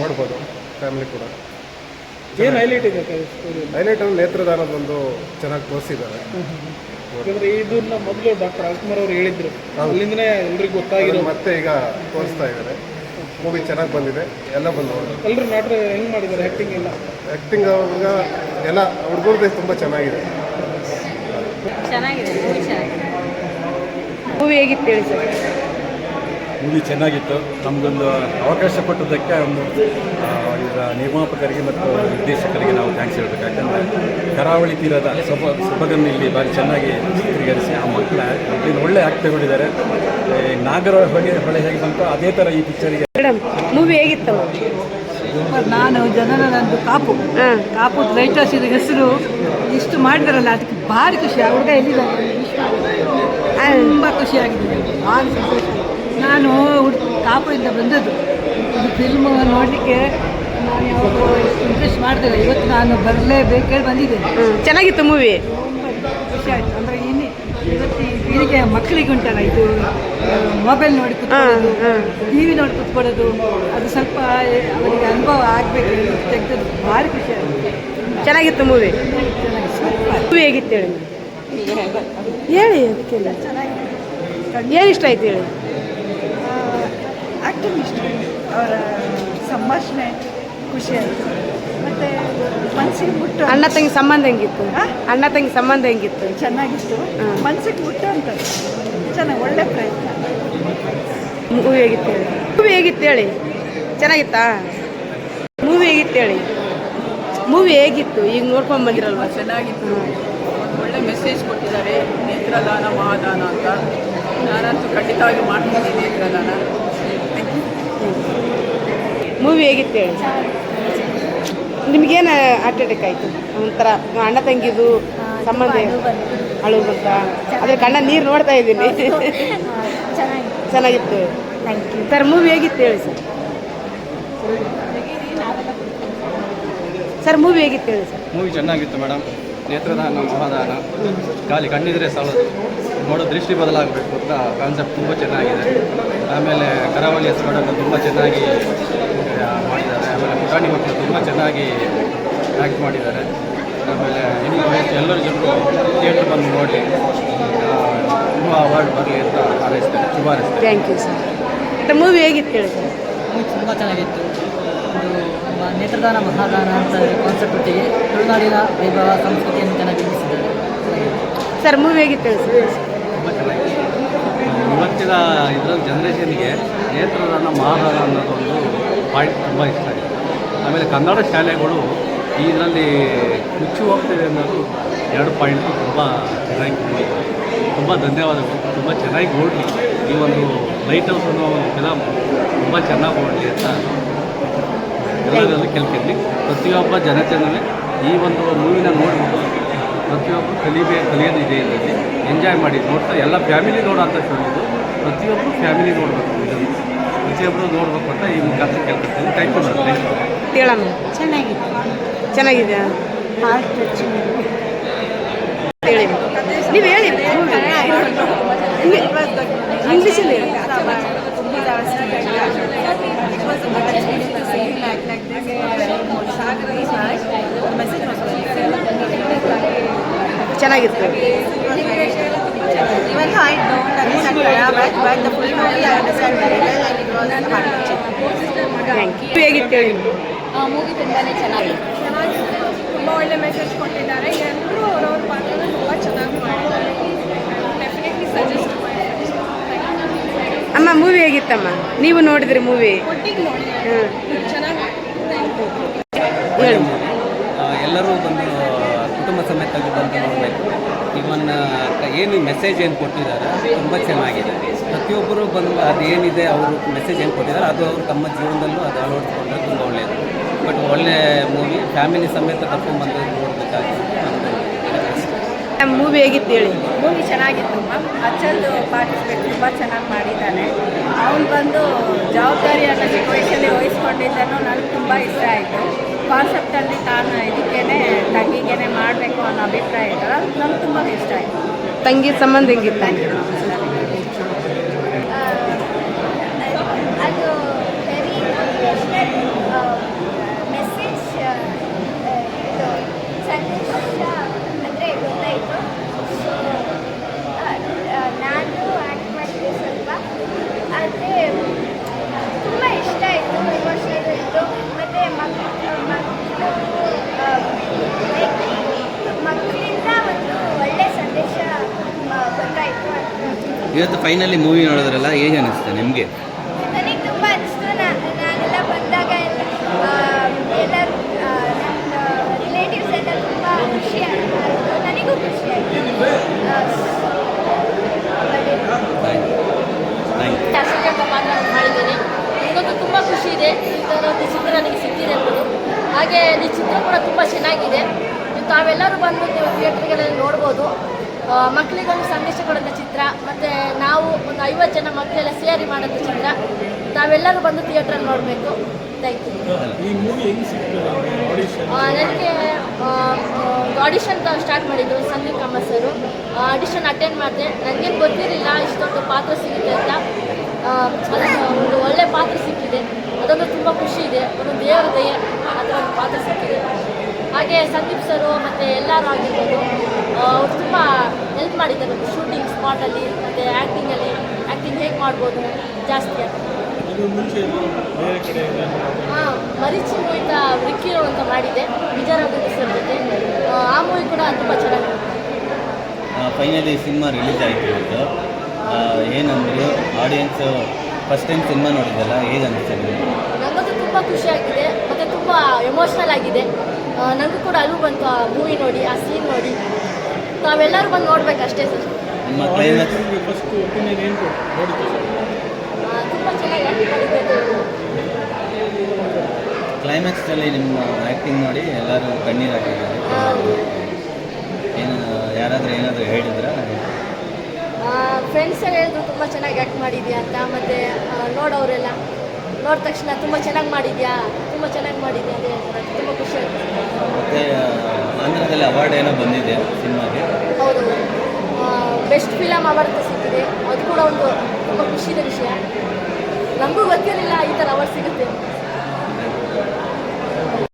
ನೋಡ್ಬೋದು. ಫ್ಯಾಮಿಲಿ ಕೂಡ. ಏನು ಹೈಲೈಟ್ ಇದೆ ಹೈಲೈಟ್ ಅಲ್ಲಿ? ನೇತ್ರದಾನದ ಒಂದು ಚೆನ್ನಾಗಿ ತೋರಿಸಿದ್ದಾರೆ. ಯಾಕಂದ್ರೆ ಇದನ್ನ ಮೊದಲು ಡಾಕ್ಟರ್ ರಾಜ್ಕುಮಾರ್ ಅವರು ಹೇಳಿದ್ರು. ಅಲ್ಲಿಂದನೇ ಎಲ್ರಿಗೂ ಗೊತ್ತಾಗಿರೋ ಅದನ್ನ ಮತ್ತೆ ಈಗ ತೋರಿಸ್ತಾ ಇದ್ದಾರೆ. ಮೂವಿ ಚೆನ್ನಾಗಿ ಬಂದಿದೆ. ಎಲ್ಲ ಬಂದು ಎಲ್ಲರೂ ನಾಟ್ರೆ ಹೆಂಗ್ ಮಾಡಿದ್ದಾರೆ ಆ್ಯಕ್ಟಿಂಗ್ ಎಲ್ಲ? ಆ್ಯಕ್ಟಿಂಗ್ ಅವಾಗ ಎಲ್ಲ ಹುಡುಗರದ್ದು ತುಂಬ ಚೆನ್ನಾಗಿದೆ. ಚೆನ್ನಾಗಿದೆ ಮೂವಿ ಚೆನ್ನಾಗಿದೆ. ಮೂವಿ ಹೇಗಿತ್ತು ಹೇಳಿ ಸರ್? ಮೂವಿ ಚೆನ್ನಾಗಿತ್ತು. ನಮಗೊಂದು ಅವಕಾಶ ಕೊಟ್ಟದಕ್ಕೆ ಒಂದು ಇದರ ಈಗ ನಿರ್ಮಾಪಕರಿಗೆ ಮತ್ತು ನಿರ್ದೇಶಕರಿಗೆ ನಾವು ಥ್ಯಾಂಕ್ಸ್ ಹೇಳಬೇಕು. ಯಾಕಂದರೆ ಕರಾವಳಿ ತೀರದ ಸೊಬ ಸೊಬಗನ್ನು ಇಲ್ಲಿ ಭಾರಿ ಚೆನ್ನಾಗಿ ಚಿತ್ರೀಕರಿಸಿ ಆ ಮಕ್ಕಳ ಇಲ್ಲಿ ಒಳ್ಳೆ ಆಕ್ಟ್ ತಗೊಂಡಿದ್ದಾರೆ. ನಾಗರ ಹೊಳೆ ಹೊಳೆ ಹೇಗೆ ಬಂತು ಅದೇ ಥರ ಈ ಪಿಕ್ಚರಿಗೆ ಮೇಡಮ್ ಮೂವಿ ಹೇಗಿತ್ತು? ನಾನು ಜನನ ನಂದು ಕಾಪು ಕಾಪು ರೈಟರ್ಸ್ ಇದ್ರ ಹೆಸರು ಇಷ್ಟು ಮಾಡಿದಾರಲ್ಲ ಅದಕ್ಕೆ ಭಾರಿ ಖುಷಿ. ಆ ಹುಡುಗ ಎಲ್ಲಿದ್ದಾನೆ? ತುಂಬ ಖುಷಿಯಾಗಿದೆ. ಭಾರಿ ಸಂತೋಷ. ನಾನು ಕಾಪುಯಿಂದ ಬಂದದ್ದು. ಇದು ಫಿಲ್ಮ್ ನೋಡಲಿಕ್ಕೆ ನಾನು ಯಾವುದು ಇಂಟ್ರೆಸ್ಟ್ ಮಾಡಿದೆ ಇವತ್ತು ನಾನು ಬರಲೇಬೇಕೇಳಿ ಬಂದಿದ್ದೇನೆ. ಚೆನ್ನಾಗಿತ್ತು ಮೂವಿ ಖುಷಿ ಆಯಿತು. ಅಂದರೆ ಇನ್ನಿ ಇವತ್ತು ಪೀಳಿಗೆ ಮಕ್ಕಳಿಗೆ ಉಂಟಲ್ಲ ಇದು ಮೊಬೈಲ್ ನೋಡಿ ಕುತ್ಕೊಳ್ಳೋದು ಟಿ ವಿ ನೋಡಿ ಕುತ್ಕೊಳ್ಳೋದು ಅದು ಸ್ವಲ್ಪ ಅವರಿಗೆ ಅನುಭವ ಆಗಬೇಕು ತೆಗೆದದ್ದು. ಭಾರಿ ಖುಷಿ ಆಯಿತು. ಚೆನ್ನಾಗಿತ್ತು ಮೂವಿ ಮೂವಿ ಹೇಗಿತ್ತು ಹೇಳಿ? ಹೇಳಿ ಅದಕ್ಕೆಲ್ಲ. ಏನು ಇಷ್ಟ ಆಯ್ತು ಹೇಳಿ? ಆ್ಯಕ್ಟಿಂಗ್ ಇಷ್ಟ. ಅವರ ಸಂಭಾಷಣೆ ಖುಷಿ ಆಯಿತು. ಮತ್ತು ಮನಸ್ಸಿಗೆ ಮುಟ್ಟು ಅಣ್ಣ ತಂಗಿ ಸಂಬಂಧ ಹೆಂಗಿತ್ತು? ಅಣ್ಣ ತಂಗಿ ಸಂಬಂಧ ಹೆಂಗಿತ್ತು? ಚೆನ್ನಾಗಿತ್ತು. ಮನಸ್ಸಿಗೆ ಮುಟ್ಟು ಅಂತ ಚೆನ್ನಾಗಿ ಒಳ್ಳೆ ಪ್ರಯತ್ನ. ಮೂವಿ ಹೇಗಿತ್ತು ಹೇಳಿ? ಮೂವಿ ಹೇಗಿತ್ತು ಹೇಳಿ? ಚೆನ್ನಾಗಿತ್ತಾ? ಮೂವಿ ಹೇಗಿತ್ತು ಹೇಳಿ? ಮೂವಿ ಹೇಗಿತ್ತು? ಈಗ ನೋಡ್ಕೊಂಡು ಬಂದಿರಲ್ವಾ? ಚೆನ್ನಾಗಿತ್ತು. ಒಂದು ಒಳ್ಳೆ ಮೆಸೇಜ್ ಕೊಟ್ಟಿದ್ದಾರೆ ನೇತ್ರದಾನ ಮಹಾದಾನ ಅಂತ. ನಾನಂತೂ ಖಂಡಿತವಾಗಿ ಮಾಡ್ತೀನಿ ನೇತ್ರದಾನ. ಮೂವಿ ಹೇಗಿತ್ತು ಹೇಳಿ? ನಿಮಗೇನು ಹಾರ್ಟ್ ಅಟ್ಯಾಕ್ ಆಯಿತು? ಒಂಥರ ಅಣ್ಣ ತಂಗಿದು ಸಂಬಂಧ ಅಳು ಬಂತ. ಅದ್ರ ಕಣ್ಣ ನೀರು ನೋಡ್ತಾ ಇದ್ದೀನಿ. ಚೆನ್ನಾಗಿತ್ತು. ಥ್ಯಾಂಕ್ ಯು ಸರ್ ಮೂವಿ ಹೇಗಿತ್ತು ಹೇಳಿ ಸರ್? ಸರ್ ಮೂವಿ ಹೇಗಿತ್ತು ಹೇಳಿ ಸರ್? ಮೂವಿ ಚೆನ್ನಾಗಿತ್ತು ಮೇಡಮ್ ನೇತ್ರದಾನ ಮಹಾದಾನ. ಖಾಲಿ ಕಣ್ಣಿದ್ರೆ ಸಾಲದು. ನೋಡೋ ದೃಷ್ಟಿ ಬದಲಾಗಬೇಕು ಅಂತ ಕಾನ್ಸೆಪ್ಟ್ ತುಂಬ ಚೆನ್ನಾಗಿದೆ. ಆಮೇಲೆ ಕರಾವಳಿ ಹೆಸರು ತುಂಬ ಚೆನ್ನಾಗಿ ಪುಟಾಣಿ ಮಕ್ಕಳು ತುಂಬ ಚೆನ್ನಾಗಿ ಆ್ಯಕ್ಟ್ ಮಾಡಿದ್ದಾರೆ. ಆಮೇಲೆ ಇನ್ನು ಎಲ್ಲರ ಜೊತೆ ಥಿಯೇಟ್ರ್ ಬಂದು ನೋಡಿ ತುಂಬ ಅವಾರ್ಡ್ ಬರಲಿ ಅಂತ ಹಾರೈಸ್ತಾರೆ ಶುಭ ಹಾರೈಸ್ತಾರೆ ಥ್ಯಾಂಕ್ ಯು ಸರ್ ಮತ್ತು ಮೂವಿ ಹೇಗಿತ್ತು ಹೇಳಿ ಸರ್ ತುಂಬ ಚೆನ್ನಾಗಿತ್ತು. ಒಂದು ನೇತ್ರದಾನ ಮಹಾದಾನ ಅಂತ ಕಾನ್ಸೆಪ್ಟ್ ಒಟ್ಟಿಗೆ ತುಳುನಾಡಿನ ವೈಭವ ಸಂಸ್ಕೃತಿಯನ್ನು ಚೆನ್ನಾಗಿ ಬಿಂಬಿಸಿದ್ದಾರೆ. ಸರ್ ಮೂವಿ ಹೇಗಿತ್ತು ಹೇಳಿ ಸರ್ ತುಂಬ ಚೆನ್ನಾಗಿತ್ತು. ಇವತ್ತಿನ ಇದರ ಜನ್ರೇಷನ್ಗೆ ನೇತ್ರದಾನ ಮಹಾದಾನ ಅನ್ನೋದೊಂದು ಪಾಯಿಂಟ್ ತುಂಬ ಇಷ್ಟ ಆಗಿದೆ. ಆಮೇಲೆ ಕನ್ನಡ ಶಾಲೆಗಳು ಇದರಲ್ಲಿ ಮುಚ್ಚಿ ಹೋಗ್ತಿದೆ ಅನ್ನೋದು ಎರಡು ಪಾಯಿಂಟು ತುಂಬ ಚೆನ್ನಾಗಿ. ತುಂಬ ಧನ್ಯವಾದಗಳು. ತುಂಬ ಚೆನ್ನಾಗಿ ಓಡಲಿ. ಈ ಒಂದು ಲೈಟ್ ಹೌಸ್ ಅನ್ನೋ ಒಂದು ಫಿಲಮ್ ತುಂಬ ಚೆನ್ನಾಗಿ ಓಡಲಿ ಅಂತ ಎಲ್ಲರಲ್ಲೂ ಕೇಳ್ತೀನಿ. ಪ್ರತಿಯೊಬ್ಬ ಜನತೆಯೂ ಈ ಒಂದು ಮೂವಿನ ನೋಡ್ಬೋದು ಪ್ರತಿಯೊಬ್ಬರು ಕಲಿಬೇ, ಕಲಿಯೋದಿದೆ ಇದರಲ್ಲಿ ಎಂಜಾಯ್ ಮಾಡಿ ನೋಡ್ತಾ ಎಲ್ಲ ಫ್ಯಾಮಿಲಿ ನೋಡೋಂಥ ಶೋ ಇದು. ಪ್ರತಿಯೊಬ್ಬರು ಫ್ಯಾಮಿಲಿ ನೋಡಬೇಕು ಇದನ್ನು. ಪ್ರತಿಯೊಬ್ಬರು ನೋಡಬೇಕು ಅಂತ ಈ ಮುಖಾಂತರ ಕೇಳ್ಕೊಳ್ತೀನಿ. ಥ್ಯಾಂಕ್ ಯು ಥ್ಯಾಂಕ್ ಯು ಹೇಳನು ಚೆನ್ನಾಗಿದೆ. ಚೆನ್ನಾಗಿದೆ ಹೇಳಿ. ನೀವು ಹೇಳಿ. ನಾನು ಇದೆಲ್ಲಾ ನೀವು ಚೆನ್ನಾಗಿತ್ತು. ಮೂವಿ ತುಂಬಾ ಚೆನ್ನಾಗಿದೆ. ತುಂಬ ಒಳ್ಳೆ ಮೆಸೇಜ್ ಕೊಟ್ಟಿದ್ದಾರೆ. ಎಲ್ಲರೂ ಅವ್ರವ್ರ ಪಾತ್ರನ ತುಂಬ ಚೆನ್ನಾಗಿ ಮಾಡಿದ್ದಾರೆ ಡೆಫಿನೆಟ್ಲಿ ಸಜೆಸ್ಟ್ ಅಮ್ಮ ಮೂವಿ ಹೇಗಿತ್ತಮ್ಮ? ನೀವು ನೋಡಿದ್ರಿ ಮೂವಿ ಒಟ್ಟಿಗೆ ಚೆನ್ನಾಗಿ ಎಲ್ಲರೂ ಬಂದು ಕುಟುಂಬ ಸಮೇತ ಬಂದು ನೋಡಬೇಕು. ಇವನ್ನ ಏನು ಮೆಸೇಜ್ ಏನು ಕೊಟ್ಟಿದ್ದಾರೆ ತುಂಬ ಚೆನ್ನಾಗಿದೆ. ಪ್ರತಿಯೊಬ್ಬರು ಬಂದು ಅದೇನಿದೆ ಅವರು ಮೆಸೇಜ್ ಏನು ಕೊಟ್ಟಿದ್ದಾರೆ ಅದು ಅವರು ತಮ್ಮ ಜೀವನದಲ್ಲೂ ಅದು ಅಳವಡಿಸ್ಕೊಂಡ್ರೆ ತುಂಬ ಒಳ್ಳೆಯದು ಬಟ್ ಒಳ್ಳೆ ಮೂವಿ ಫ್ಯಾಮಿಲಿ ಸಮೇತ ಕರ್ಕೊಂಡ್ಬಂದು ನೋಡಬೇಕಾಗಿತ್ತು ಮೂವಿ ಹೇಗಿತ್ತು ಹೇಳಿ? ಮೂವಿ ಚೆನ್ನಾಗಿತ್ತು ಮ್ಯಾಮ್ ಅಚ್ಚಲ್ದು ಪಾರ್ಟಿಸಿಪೇಟ್ ತುಂಬ ಚೆನ್ನಾಗಿ ಮಾಡಿದ್ದಾನೆ. ಅವನು ಬಂದು ಜವಾಬ್ದಾರಿಯನ್ನು ಚಿಕ್ಕ ವಯಸ್ಸಲ್ಲಿ ವಹಿಸ್ಕೊಂಡಿದ್ದನ್ನು ನನಗೆ ತುಂಬ ಇಷ್ಟ ಆಯಿತು. ಕಾನ್ಸೆಪ್ಟಲ್ಲಿ ತಾನು ಇದಕ್ಕೇನೆ ತಂಗಿಗೇನೆ ಮಾಡಬೇಕು ಅನ್ನೋ ಅಭಿಪ್ರಾಯ ಇದೆ ನಮ್ಗೆ ನನಗೆ ತುಂಬ ಇಷ್ಟ ಆಯಿತು. ತಂಗಿ ಸಂಬಂಧ ಹೆಂಗಿತ್ತು? ಇವತ್ತು ಫೈನಲಿ ಮೂವಿ ನೋಡಿದ್ರಲ್ಲ ಹೇಗೆ ಅನಿಸ್ತದೆ ನಿಮಗೆ? ನನಗೆ ತುಂಬ ಅನಿಸ್ತು. ನಾನೆಲ್ಲ ಬಂದಾಗ ಎಲ್ಲ ಎಲ್ಲರೂ ರಿಲೇಟಿವ್ಸ್ ಎಲ್ಲ ತುಂಬ ಖುಷಿ ಆಯಿತು ನನಗೂ ಖುಷಿ ಥ್ಯಾಂಕ್ ಯು ಶಾಸಕ ಪಾತ್ರ ಮಾಡಿದ್ದೇನೆ ನನಗಂತೂ ತುಂಬ ಖುಷಿ ಇದೆ. ಈ ಥರ ಒಂದು ಚಿತ್ರ ನನಗೆ ಸಿಕ್ಕಿದೆ ಅನ್ನೋದು ಹಾಗೆ ಈ ಚಿತ್ರ ಕೂಡ ತುಂಬ ಚೆನ್ನಾಗಿದೆ. ತಾವೆಲ್ಲರೂ ಬಂದು ನೀವು ಥಿಯೇಟ್ರ್ಗಳಲ್ಲಿ ನೋಡ್ಬೋದು. ಮಕ್ಕಳಿಗೊಂದು ಸಂದೇಶ ಕೊಡೋಂಥ ಚಿತ್ರ ಮತ್ತು ನಾವು ಒಂದು ಐವತ್ತು ಜನ ಮಕ್ಕಳೆಲ್ಲ ಸೇರಿ ಮಾಡೋದು ಚಿತ್ರ. ತಾವೆಲ್ಲರೂ ಬಂದು ಥಿಯೇಟ್ರಲ್ಲಿ ನೋಡಬೇಕು. ಥ್ಯಾಂಕ್ ಯು ನನಗೆ ಆಡಿಷನ್ ಸ್ಟಾರ್ಟ್ ಮಾಡಿದ್ದು Sandeep Kamath sir. Audition attend ಮಾಡಿದೆ. ನನಗೇನು ಗೊತ್ತಿರಲಿಲ್ಲ ಇಷ್ಟೊಂದು ಪಾತ್ರ ಸಿಗುತ್ತೆ ಅಂತ. ಒಂದು ಒಳ್ಳೆ ಪಾತ್ರ ಸಿಕ್ಕಿದೆ. ಅದೊಂದು ತುಂಬ ಖುಷಿ ಇದೆ. ಒಂದು ದೇವರ ದಯೆ ಅದರ ಒಂದು ಪಾತ್ರ ಸಿಕ್ಕಿದೆ. ಹಾಗೆ ಸಂದೀಪ್ ಸರು ಮತ್ತು ಎಲ್ಲರೂ ಆಗಿರ್ಬೋದು ಅವ್ರು ತುಂಬ ಹೆಲ್ಪ್ ಮಾಡಿದ್ದಾರೆ ಶೂಟಿಂಗ್ ಸ್ಪಾಟಲ್ಲಿ ಮತ್ತು ಆ್ಯಕ್ಟಿಂಗಲ್ಲಿ ಆ್ಯಕ್ಟಿಂಗ್ ಹೇಗೆ ಮಾಡ್ಬೋದು? ಜಾಸ್ತಿ ಹಾಂ ಮರೀಚಿ ಮೂವಿತ ವಿಕ್ಕಿರೋ ಅಂತ ಮಾಡಿದೆ. ವಿಜಯರಾಘವ ಸರ್ ಜೊತೆ ಆ, ಆ ಮೂವಿ ಕೂಡ ತುಂಬ ಚೆನ್ನಾಗಿದೆ. ಫೈನಲಿ ಸಿನಿಮಾ ರಿಲೀಸ್ ಆಯಿತು ಇವತ್ತು. Audience audience first time cinema ನೋಡಿದ್ದಲ್ಲ ಹೇಗೆ ಅನಿಸ್ತು ನಿಮಗೆ? ನನಗಂತೂ ತುಂಬ ಖುಷಿಯಾಗಿದೆ ಮತ್ತು ತುಂಬ ಎಮೋಷ್ನಲ್ ಆಗಿದೆ. ನನಗೂ ಕೂಡ ಅಳು ಬಂತು ಆ ಮೂವಿ ನೋಡಿ ಆ ಸೀನ್ ನೋಡಿ. ತಾವೆಲ್ಲರೂ ಬಂದು ನೋಡ್ಬೇಕು ಅಷ್ಟೇ ಸರ್. ನಿಮ್ಮ ಕ್ಲೈಮ್ಯಾಕ್ಸ್ ಫಸ್ಟ್ ಒಪಿನಿಯನ್ ಏನು. ಕ್ಲೈಮ್ಯಾಕ್ಸಲ್ಲಿ ನಿಮ್ಮ ಆ್ಯಕ್ಟಿಂಗ್ ನೋಡಿ ಎಲ್ಲರೂ ಕಣ್ಣೀರು ಹಾಕಿದ್ದಾರೆ ಏನು ಯಾರಾದರೂ ಏನಾದರೂ ಹೇಳಿದ್ರಾ? ಫ್ರೆಂಡ್ಸ್ ಎಲ್ಲ ಹೇಳಿದ್ರು ತುಂಬ ಚೆನ್ನಾಗಿ ಆ್ಯಕ್ಟ್ ಮಾಡಿದ್ಯಾ ಅಂತ. ಮತ್ತು ನೋಡೋರೆಲ್ಲ ನೋಡಿದ ತಕ್ಷಣ ತುಂಬ ಚೆನ್ನಾಗಿ ಮಾಡಿದ್ಯಾ? ತುಂಬ ಚೆನ್ನಾಗಿ ಮಾಡಿದ್ಯಾ? ಅಂತ ಹೇಳ್ತಾರೆ. ತುಂಬ ಖುಷಿ ಆಗ್ತದೆ. ಮತ್ತು ಆಂಧ್ರದಲ್ಲಿ ಅವಾರ್ಡ್ ಏನೋ ಬಂದಿದೆ ಸಿನಿಮಾಗೆ. ಹೌದು. ಬೆಸ್ಟ್ ಫಿಲಮ್ ಅವಾರ್ಡ್ ಸಿಕ್ಕಿದೆ. ಅದು ಕೂಡ ಒಂದು ತುಂಬ ಖುಷಿದ ವಿಷಯ. ನಮಗೂ ಗೊತ್ತಿರಲಿಲ್ಲ ಈ ಥರ ಅವಾರ್ಡ್ ಸಿಗುತ್ತೆ